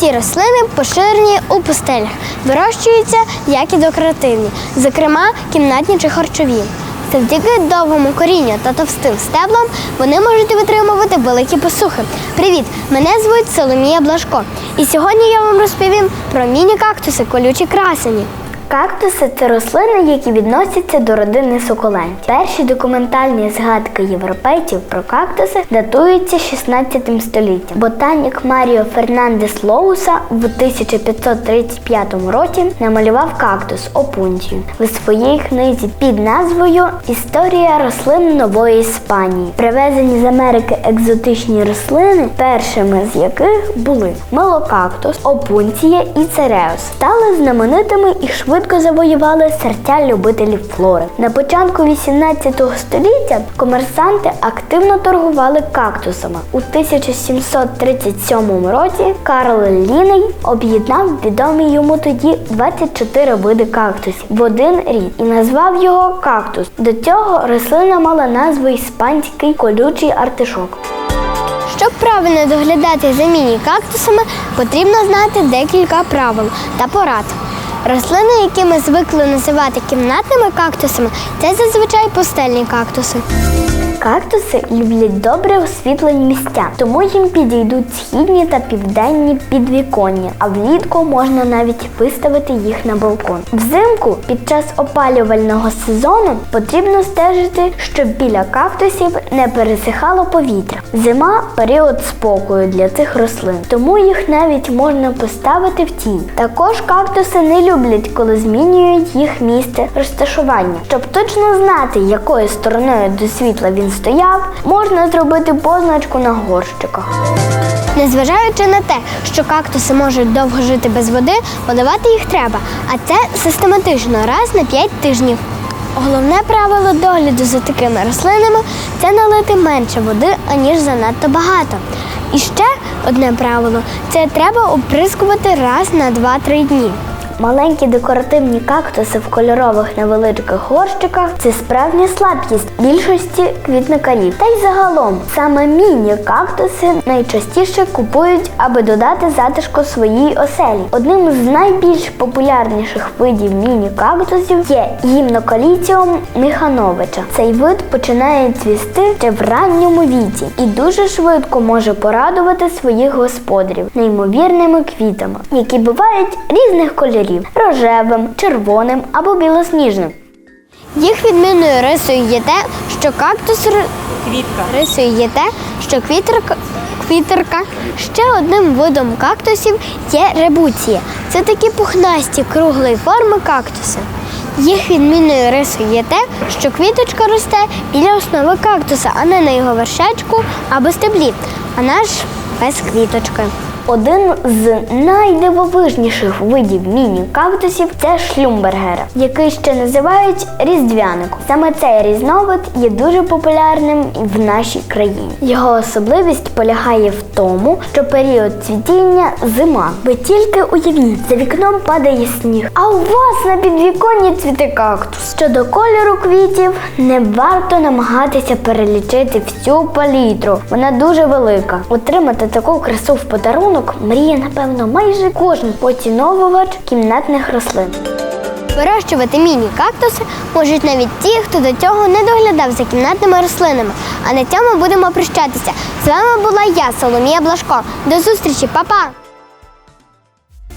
Ці рослини поширені у пустелях, вирощуються як і декоративні, зокрема кімнатні чи харчові. Завдяки довгому корінню та товстим стеблам вони можуть витримувати великі посухи. Привіт! Мене звуть Соломія Блажко. І сьогодні я вам розповім про міні-кактуси колючі красені. Кактуси це рослини, які відносяться до родини сукулентів. Перші документальні згадки європейців про кактуси датуються 16 століттям. Ботанік Маріо Фернандес Лоуса в 1535 році намалював кактус опунцію в своїй книзі під назвою Історія рослин нової Іспанії. Привезені з Америки екзотичні рослини, першими з яких були милокактус, опунція і цереус, стали знаменитими і швидко завоювали серця любителів флори. На початку 18 століття комерсанти активно торгували кактусами. У 1737 році Карл Ліней об'єднав відомі йому тоді 24 види кактусів в один рід і назвав його кактус. До цього рослина мала назву іспанський колючий артишок. Щоб правильно доглядати за міні-кактусами, потрібно знати декілька правил та порад. Рослини, які ми звикли називати кімнатними кактусами, це зазвичай пустельні кактуси. Кактуси люблять добре освітлені місця, тому їм підійдуть східні та південні підвіконня, а влітку можна навіть виставити їх на балкон. Взимку під час опалювального сезону потрібно стежити, щоб біля кактусів не пересихало повітря. Зима період спокою для цих рослин, тому їх навіть можна поставити в тінь. Також кактуси не люблять, коли змінюють їх місце розташування. Щоб точно знати, якою стороною до світла він стояв, можна зробити позначку на горщиках. Незважаючи на те, що кактуси можуть довго жити без води, поливати їх треба, а це систематично раз на 5 тижнів. Головне правило догляду за такими рослинами це налити менше води, аніж занадто багато. І ще одне правило це треба оприскувати раз на 2-3 дні. Маленькі декоративні кактуси в кольорових невеличких горщиках це справжня слабкість більшості квітникарів. Та й загалом саме міні-кактуси найчастіше купують, аби додати затишку своїй оселі. Одним з найбільш популярніших видів міні-кактусів є гімнокаліціум Міхановича. Цей вид починає цвісти ще в ранньому віці і дуже швидко може порадувати своїх господарів неймовірними квітами, які бувають різних кольорів рожевим, червоним або білосніжним. Їх відмінною рисою є те, що кактус Квітка. рисою є те, що квітерка, квітерка ще одним видом кактусів є ребуція. Це такі пухнасті круглої форми кактуси. Їх відмінною рисою є те, що квіточка росте біля основи кактуса, а не на його вершечку або стеблі. Вона ж без квіточки. Один з найдивовижніших видів міні-кактусів це шлюмбергера, який ще називають різдвяником. Саме цей різновид є дуже популярним в нашій країні. Його особливість полягає в тому, що період цвітіння зима. Ви тільки уявіть, за вікном падає сніг, а у вас на підвіконні цвіте кактус. Щодо кольору квітів, не варто намагатися перелічити всю палітру. Вона дуже велика. Отримати таку красу в подарунок мріє, напевно, майже кожен поціновувач кімнатних рослин. Вирощувати міні-кактуси можуть навіть ті, хто до цього не доглядав за кімнатними рослинами. А на цьому будемо прощатися. З вами була я, Соломія Блашко. До зустрічі, па-па!